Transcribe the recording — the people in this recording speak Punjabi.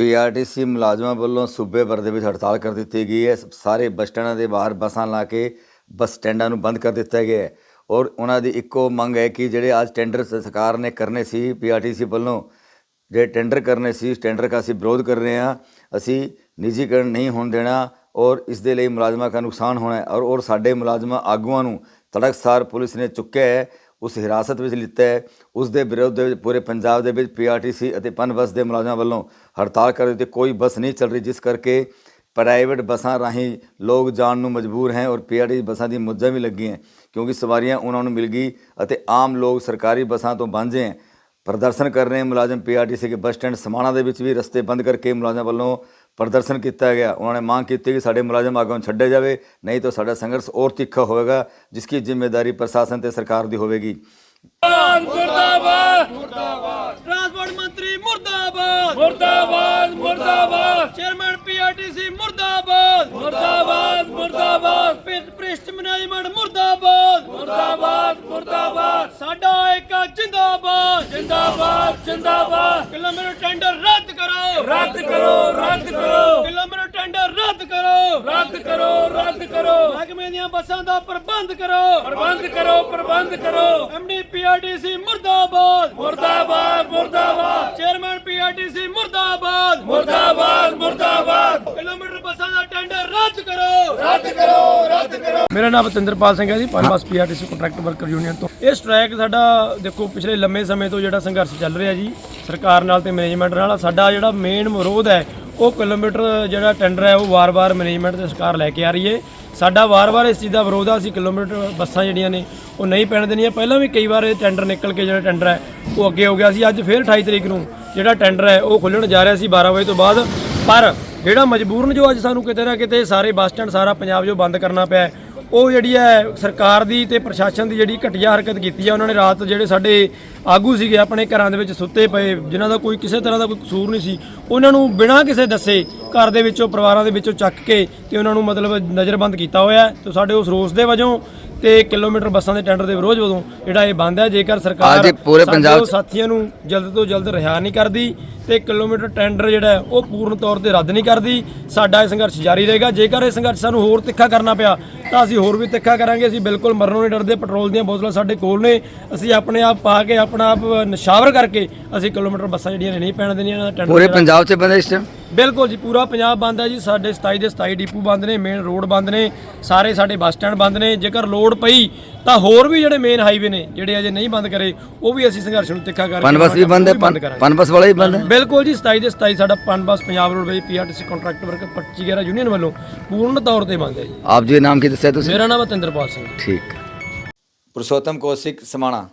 ਪੀਆਰਟੀਸੀ ਮੁਲਾਜ਼ਮਾਂ ਵੱਲੋਂ ਸੂਬੇ ਭਰ ਦੇ ਵਿੱਚ ਹੜਤਾਲ ਕਰ ਦਿੱਤੀ ਗਈ ਹੈ। ਸਾਰੇ ਬੱਸ ਸਟੈਂਡਾਂ ਦੇ ਬਾਹਰ ਬੱਸਾਂ ਲਾ ਕੇ ਬੱਸ ਸਟੈਂਡਾਂ ਨੂੰ ਬੰਦ ਕਰ ਦਿੱਤਾ ਗਿਆ ਹੈ। ਔਰ ਉਹਨਾਂ ਦੀ ਇੱਕੋ ਮੰਗ ਹੈ ਕਿ ਜਿਹੜੇ ਅੱਜ ਟੈਂਡਰ ਸਰਕਾਰ ਨੇ ਕਰਨੇ ਸੀ ਪੀਆਰਟੀਸੀ ਵੱਲੋਂ ਜਿਹੜੇ ਟੈਂਡਰ ਕਰਨੇ ਸੀ ਟੈਂਡਰ ਦਾ ਅਸੀਂ ਵਿਰੋਧ ਕਰ ਰਹੇ ਹਾਂ। ਅਸੀਂ ਨਿੱਜੀਕਰਨ ਨਹੀਂ ਹੋਣ ਦੇਣਾ ਔਰ ਇਸ ਦੇ ਲਈ ਮੁਲਾਜ਼ਮਾਂ ਦਾ ਨੁਕਸਾਨ ਹੋਣਾ ਹੈ। ਔਰ ਔਰ ਸਾਡੇ ਮੁਲਾਜ਼ਮਾਂ ਆਗੂਆਂ ਨੂੰ ਤੜਕਸਾਰ ਪੁਲਿਸ ਨੇ ਚੁੱਕਿਆ ਹੈ। ਉਸ ਹਿਰਾਸਤ ਵਿੱਚ ਲਿੱਤਾ ਹੈ। ਉਸ ਦੇ ਵਿਰੋਧ ਦੇ ਪੂਰੇ ਪੰਜਾਬ ਦੇ ਵਿੱਚ ਪੀਆਰਟੀਸੀ ਅਤੇ ਪਨ ਬੱਸ ਦੇ ਮੁਲਾਜ਼ਮਾਂ ਵੱਲੋਂ ਹੜਤਾਲ ਕਰ ਦਿੱਤੀ ਕੋਈ ਬੱਸ ਨਹੀਂ ਚੱਲ ਰਹੀ, ਜਿਸ ਕਰਕੇ ਪ੍ਰਾਈਵੇਟ ਬੱਸਾਂ ਰਾਹੀਂ ਲੋਕ ਜਾਣ ਨੂੰ ਮਜਬੂਰ ਹੈ ਔਰ ਪੀਆਰਟੀਸੀ ਬੱਸਾਂ ਦੀ ਮੁੱਜਾਂ ਵੀ ਲੱਗੀਆਂ ਕਿਉਂਕਿ ਸਵਾਰੀਆਂ ਉਹਨਾਂ ਨੂੰ ਮਿਲ ਗਈ ਅਤੇ ਆਮ ਲੋਕ ਸਰਕਾਰੀ ਬੱਸਾਂ ਤੋਂ ਵਾਂਝੇ ਹੈ। ਪ੍ਰਦਰਸ਼ਨ ਕਰ ਰਹੇ ਮੁਲਾਜ਼ਮ ਪੀਆਰਟੀਸੀ ਕੇ ਬੱਸ ਸਟੈਂਡ ਸਮਾਣਾ ਦੇ ਵਿੱਚ ਵੀ ਰਸਤੇ ਬੰਦ ਕਰਕੇ ਮੁਲਾਜ਼ਮਾਂ ਵੱਲੋਂ ਪ੍ਰਦਰਸ਼ਨ ਕੀਤਾ ਗਿਆ। ਉਹਨਾਂ ਨੇ ਮੰਗ ਕੀਤੀ ਕਿ ਸਾਡੇ ਮੁਲਾਜ਼ਮ ਆਗੋਂ ਛੱਡੇ ਜਾਵੇ, ਨਹੀਂ ਤਾਂ ਸਾਡਾ ਸੰਘਰਸ਼ ਹੋਰ ਤਿੱਖਾ ਹੋਵੇਗਾ, ਜਿਸ ਦੀ ਜ਼ਿੰਮੇਵਾਰੀ ਪ੍ਰਸ਼ਾਸਨ ਤੇ ਸਰਕਾਰ ਦੀ ਹੋਵੇਗੀ। ਮੁਰਦਾਬਾਦ! ਮੁਰਦਾਬਾਦ! ਟਰਾਂਸਪੋਰਟ ਮੰਤਰੀ ਮੁਰਦਾਬਾਦ! ਮੁਰਦਾਬਾਦ! ਮੁਰਦਾਬਾਦ! ਚੇਅਰਮੈਨ ਪੀਆਰਟੀਸੀ ਮੁਰਦਾਬਾਦ! ਮੁਰਦਾਬਾਦ! ਮੁਰਦਾਬਾਦ! ਭ੍ਰਿਸ਼ਟ ਮੈਨੇਜਮੈਂਟ ਮੁਰਦਾਬਾਦ! ਮੁਰਦਾਬਾਦ! ਮੁਰਦਾਬਾਦ! ਸਾਡਾ ਏਕਾ ਜਿੰਦਾਬਾਦ! ਜਿੰਦਾਬਾਦ ਜਿੰਦਾਬਾਦ। ਕਿਲੋਮੀਟਰ ਟੈਂਡਰ ਰੱਦ ਕਰੋ। ਰੱਦ ਕਰੋ ਰੱਦ ਕਰੋ। ਕਿਲੋਮੀਟਰ ਟੈਂਡਰ ਰੱਦ ਕਰੋ। ਰੱਦ ਕਰੋ ਰੱਦ ਕਰੋ। ਮਹਿਕਮੇ ਦੀਆਂ ਬੱਸਾਂ ਦਾ ਪ੍ਰਬੰਧ ਕਰੋ। ਪ੍ਰਬੰਧ ਕਰੋ ਪ੍ਰਬੰਧ ਕਰੋ। ਐਮਡੀ ਪੀਆਰਟੀਸੀ ਮੁਰਦਾਬਾਦ। ਮੁਰਦਾਬਾਦ ਮੁਰਦਾਬਾਦ। ਚੇਅਰਮੈਨ ਪੀਆਰਟੀਸੀ ਮੁਰਦਾਬਾਦ। ਮੁਰਦਾਬਾਦ ਮੁਰਦਾਬਾਦ। ਕਿਲੋਮੀਟਰ ਬੱਸਾਂ ਦਾ ਟੈਂਡਰ ਰੱਦ ਕਰੋ ਰੱਦ ਕਰੋ। ਰੱਦ ਕਰੋ। ਮੇਰਾ ਨਾਮ ਬਤਿੰਦਰਪਾਲ ਸਿੰਘ ਹੈ ਜੀ, Punbus PRTC contract worker union ਤੋਂ। ਇਹ ਸਟ੍ਰਾਈਕ ਸਾਡਾ, ਦੇਖੋ, ਪਿਛਲੇ ਲੰਮੇ ਸਮੇਂ ਤੋਂ ਜਿਹੜਾ ਸੰਘਰਸ਼ ਚੱਲ ਰਿਹਾ ਜੀ, ਸਰਕਾਰ ਨਾਲ ਤੇ ਮੈਨੇਜਮੈਂਟ ਨਾਲ, ਸਾਡਾ ਜਿਹੜਾ ਮੇਨ ਵਿਰੋਧ ਹੈ, ਉਹ ਕਿਲੋਮੀਟਰ ਜਿਹੜਾ ਟੈਂਡਰ ਹੈ, ਉਹ ਵਾਰ-ਵਾਰ ਮੈਨੇਜਮੈਂਟ ਤੇ ਸਰਕਾਰ ਲੈ ਕੇ ਆ ਰਹੀ ਹੈ। ਸਾਡਾ ਵਾਰ-ਵਾਰ ਇਸ ਚੀਜ਼ ਦਾ ਵਿਰੋਧ ਆ, ਅਸੀਂ ਕਿਲੋਮੀਟਰ ਬੱਸਾਂ ਜਿਹੜੀਆਂ ਨੇ, ਉਹ ਨਹੀਂ ਪੈਣ ਦੇਣੀਆਂ। ਪਹਿਲਾਂ ਵੀ ਕਈ ਵਾਰ ਇਹ ਟੈਂਡਰ ਨਿਕਲ ਕੇ ਜਿਹੜਾ ਟੈਂਡਰ ਹੈ, ਉਹ ਅੱਗੇ ਹੋ ਗਿਆ ਸੀ। ਅੱਜ ਫਿਰ 28 ਤਰੀਕ ਨੂੰ ਜਿਹੜਾ ਟੈਂਡਰ ਹੈ, ਉਹ ਖੁੱਲਣ ਜਾ ਰਿਹਾ ਸੀ 12 ਵਜੇ ਤੋਂ ਬਾਅਦ। ਪਰ ਜਿਹੜਾ ਮਜਬੂਰਨ ਜੋ ਅੱਜ ਸਾਨੂੰ ਕਿਤੇ ਨਾ ਕਿਤੇ ਸਾਰੇ ਬੱਸ ਸਟੈਂਡ, ਸਾਰਾ ਪੰਜਾਬ ਜੋ ਬੰਦ ਕਰਨਾ ਪਿਆ ਉਹ ਜਿਹੜੀ ਹੈ ਸਰਕਾਰ ਦੀ ਤੇ ਪ੍ਰਸ਼ਾਸਨ ਦੀ ਜਿਹੜੀ ਘਟੀਆ ਹਰਕਤ ਕੀਤੀ ਹੈ ਉਹਨਾਂ ਨੇ ਰਾਤ ਜਿਹੜੇ ਸਾਡੇ ਆਗੂ ਸੀਗੇ ਆਪਣੇ ਘਰਾਂ ਦੇ ਵਿੱਚ ਸੁੱਤੇ ਪਏ ਜਿਨ੍ਹਾਂ ਦਾ ਕੋਈ ਕਿਸੇ ਤਰ੍ਹਾਂ ਦਾ ਕੋਈ ਕਸੂਰ ਨਹੀਂ ਸੀ ਉਹਨਾਂ ਨੂੰ ਬਿਨਾਂ ਕਿਸੇ ਦੱਸੇ ਘਰ ਦੇ ਵਿੱਚੋਂ ਪਰਿਵਾਰਾਂ ਦੇ ਵਿੱਚੋਂ ਚੱਕ ਕੇ ਤੇ ਉਹਨਾਂ ਨੂੰ ਮਤਲਬ ਨਜ਼ਰਬੰਦ ਕੀਤਾ ਹੋਇਆ ਤੇ ਸਾਡੇ ਉਸ ਰੋਸ ਦੇ ਵਜੋਂ ਤੇ ਕਿਲੋਮੀਟਰ ਬੱਸਾਂ ਦੇ ਟੈਂਡਰ ਦੇ ਵਿਰੋਧ ਵਜੋਂ ਜਿਹੜਾ ਇਹ ਬੰਦ ਹੈ ਜੇਕਰ ਸਰਕਾਰ ਅੱਜ ਪੂਰੇ ਪੰਜਾਬ ਸਾਥੀਆਂ ਨੂੰ ਜਲਦ ਤੋਂ ਜਲਦ ਰਿਹਾ ਨਹੀਂ ਕਰਦੀ ਤੇ ਕਿਲੋਮੀਟਰ ਟੈਂਡਰ ਜਿਹੜਾ ਉਹ ਪੂਰਨ ਤੌਰ ਤੇ ਰੱਦ ਨਹੀਂ ਕਰਦੀ ਸਾਡਾ ਇਹ ਸੰਘਰਸ਼ ਜਾਰੀ ਰਹੇਗਾ। ਜੇਕਰ ਇਹ ਸੰਘਰਸ਼ ਸਾਨੂੰ ਹੋਰ ਤਿੱਖਾ ਕਰਨਾ ਪਿਆ ਤਾਂ ਅਸੀਂ ਹੋਰ ਵੀ ਤਿੱਖਾ ਕਰਾਂਗੇ। ਅਸੀਂ ਬਿਲਕੁਲ ਮਰਨੋਂ ਨਹੀਂ ਡਰਦੇ ਪੈਟਰੋਲ ਦੀਆਂ ਬੋਤਲਾਂ ਸਾਡੇ ਕੋਲ ਨੇ। ਅਸੀਂ ਆਪਣੇ ਆਪ ਪਾ ਕੇ ਆਪਣਾ ਆਪ ਨਿਸ਼ਾਵਰ ਕਰਕੇ ਅਸੀਂ ਕਿਲੋਮੀਟਰ ਬੱਸਾਂ ਜਿਹੜੀਆਂ ਨੇ ਨਹੀਂ ਪੈਣ ਦੇਣੀਆਂ ਇਹਨਾਂ ਦਾ ਟੈਂਡਰ ਪੂਰੇ ਪੰਜਾਬ 'ਚ ਬੰਦ ਇਸ ਟਾਈਮ ਬਿਲਕੁਲ ਜੀ ਪੂਰਾ ਪੰਜਾਬ ਬੰਦ ਹੈ ਜੀ। ਸਾਡੇ 27 ਦੇ 27 ਡਿਪੂ ਬੰਦ ਨੇ ਮੇਨ ਰੋਡ ਬੰਦ ਨੇ। ਸਾਰੇ ਸਾਡੇ ਬੱਸ ਸਟੈਂਡ ਬੰਦ ਨੇ। ਜੇਕਰ ਲੋਡ ਪਈ ਤਾਂ ਹੋਰ ਵੀ ਜਿਹੜੇ ਮੇਨ ਹਾਈਵੇ ਨੇ ਜਿਹੜੇ ਅਜੇ ਨਹੀਂ ਬੰਦ ਕਰੇ ਉਹ ਵੀ ਅਸੀਂ ਸੰਘਰਸ਼ ਨੂੰ ਤਿੱਖਾ ਕਰਕੇ ਪਨ ਬੱਸ ਵੀ ਬੰਦ ਹੈ ਉਹ ਵੀ ਪਨ- ਕਰਾਂਗੇ। ਪਨ ਬੱਸ ਵਾਲਾ ਵੀ ਬੰਦ ਹੈ? ਬਿਲਕੁਲ ਜੀ 27 ਦੇ 27 ਸਾਡਾ PUNBUS Punjab roadways PRTC contract worker 25 11 union ਵੱਲੋਂ ਪੂਰਨ ਤੌਰ ਤੇ ਬੰਦ ਹੈ ਜੀ। ਆਪ ਜੀ ਦਾ ਨਾਮ ਕੀ ਦੱਸਿਆ ਤੁਸੀਂ? ਮੇਰਾ ਨਾਮ ਹੈ ਤਿੰਦਰਪਾਲ ਸਿੰਘ। ਠੀਕ। ਪੁਰਸ਼ੋਤਮ ਕੌਸ਼ਿਕ ਸਮਾਣਾ।